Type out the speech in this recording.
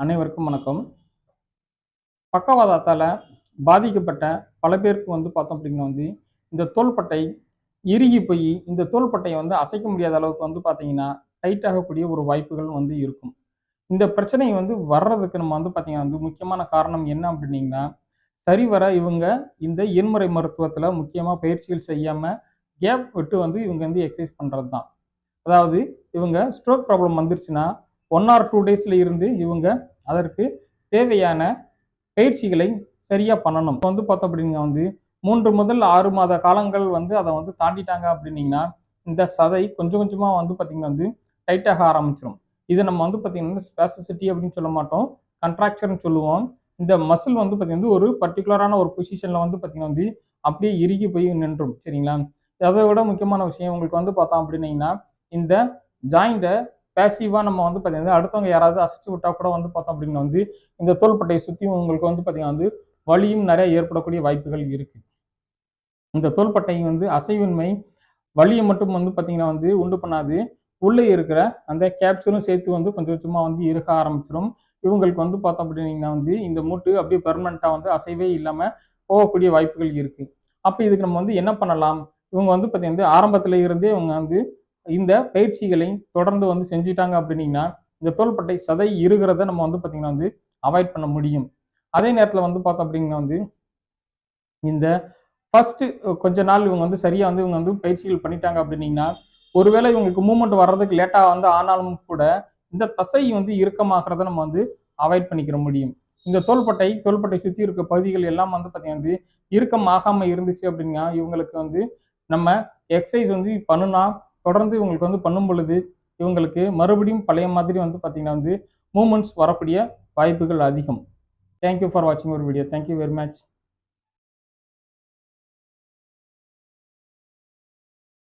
அனைவருக்கும் வணக்கம். பக்கவாதத்தால் பாதிக்கப்பட்ட பல பேருக்கு வந்து பார்த்தோம் அப்படின்னா வந்து இந்த தோள்பட்டை இறுகி போய் இந்த தோள்பட்டையை வந்து அசைக்க முடியாத அளவுக்கு வந்து பார்த்தீங்கன்னா டைட் ஆகக்கூடிய ஒரு வாய்ப்புகள் வந்து இருக்கும். இந்த பிரச்சனை வந்து வர்றதுக்கு நம்ம வந்து பார்த்தீங்கன்னா வந்து முக்கியமான காரணம் என்ன அப்படின்னீங்கன்னா சரிவர இவங்க இந்த எண்முறை மருத்துவத்தில் முக்கியமாக பயிற்சிகள் செய்யாமல் கேப் விட்டு வந்து இவங்க வந்து எக்ஸசைஸ் பண்ணுறது தான் அதாவது இவங்க ஸ்ட்ரோக் ப்ராப்ளம் வந்துருச்சுன்னா ஒன் ஆர் டூ டேஸில் இருந்து இவங்க அதற்கு தேவையான பயிற்சிகளை சரியாக பண்ணணும். இப்போ வந்து பார்த்தோம் அப்படின்னா வந்து மூன்று முதல் ஆறு மாத காலங்கள் வந்து அதை வந்து தாண்டிட்டாங்க அப்படின்னீங்கன்னா இந்த சதை கொஞ்சம் கொஞ்சமாக வந்து பார்த்திங்கன்னா வந்து டைட்டாக ஆரம்பிச்சிடும் இது நம்ம வந்து பார்த்திங்கன்னா ஸ்பேசிசிட்டி அப்படின்னு சொல்ல மாட்டோம். கண்ட்ராக்சர்னு சொல்லுவோம். இந்த மசில் வந்து பார்த்திங்கன்னா ஒரு பர்டிகுலரான ஒரு பொசிஷனில் வந்து பார்த்திங்கன்னா வந்து அப்படியே இறுகி போய் நின்றும். சரிங்களா? அதை விட முக்கியமான விஷயம் உங்களுக்கு வந்து பார்த்தோம் அப்படின்னீங்கன்னா இந்த ஜாயிண்ட்டை பேசிவாக நம்ம வந்து பார்த்தீங்கன்னா அடுத்தவங்க யாராவது அசைச்சு விட்டா கூட வந்து பார்த்தோம் அப்படின்னா வந்து இந்த தோள்பட்டையை சுற்றி உங்களுக்கு வந்து பார்த்தீங்கன்னா வந்து வலியும் நிறைய ஏற்படக்கூடிய வாய்ப்புகள் இருக்குது இந்த தோள்பட்டை வந்து அசைவின்மை வலியை மட்டும் வந்து பார்த்தீங்கன்னா வந்து உண்டு பண்ணாது. உள்ளே இருக்கிற அந்த கேப்சூலும் சேர்த்து வந்து கொஞ்சம் கொஞ்சமாக வந்து இருக ஆரம்பிச்சிடும் இவங்களுக்கு வந்து பார்த்தோம் அப்படின்னீங்கன்னா வந்து இந்த மூட்டு அப்படியே பெர்மனண்ட்டாக வந்து அசைவே இல்லாமல் போகக்கூடிய வாய்ப்புகள் இருக்குது அப்போ இதுக்கு நம்ம வந்து என்ன பண்ணலாம்? இவங்க வந்து பார்த்தீங்கன்னா ஆரம்பத்தில் இருந்தே இவங்க வந்து இந்த பயிற்சிகளை தொடர்ந்து வந்து செஞ்சுட்டாங்க அப்படின்னீங்கன்னா இந்த தோள்பட்டை சதை இருக்கிறத நம்ம வந்து பார்த்திங்கன்னா வந்து அவாய்ட் பண்ண முடியும். அதே நேரத்தில் வந்து பார்த்தோம் அப்படிங்கன்னா வந்து இந்த ஃபர்ஸ்ட் கொஞ்ச நாள் இவங்க வந்து சரியாக வந்து இவங்க வந்து பயிற்சிகள் பண்ணிட்டாங்க அப்படின்னீங்கன்னா ஒருவேளை இவங்களுக்கு மூவ்மெண்ட் வர்றதுக்கு லேட்டாக வந்து ஆனாலும் கூட இந்த தசை வந்து இறுக்கமாகிறத நம்ம வந்து அவாய்ட் பண்ணிக்கிற முடியும். இந்த தோள்பட்டை தோள்பட்டை சுற்றி இருக்க பகுதிகள் எல்லாம் வந்து பார்த்தீங்கன்னா வந்து இறுக்கமாகாமல் இருந்துச்சு அப்படின்னா இவங்களுக்கு வந்து நம்ம எக்ஸசைஸ் வந்து பண்ணுனா தொடர்ந்து இவங்களுக்கு வந்து பண்ணும் பொழுது இவங்களுக்கு மறுபடியும் பழைய மாதிரி வந்து பார்த்திங்கன்னா வந்து மூமெண்ட்ஸ் வரக்கூடிய வாய்ப்புகள் அதிகம். தேங்க்யூ ஃபார் வாட்சிங் ஒரு வீடியோ தேங்க்யூ வெரி மச்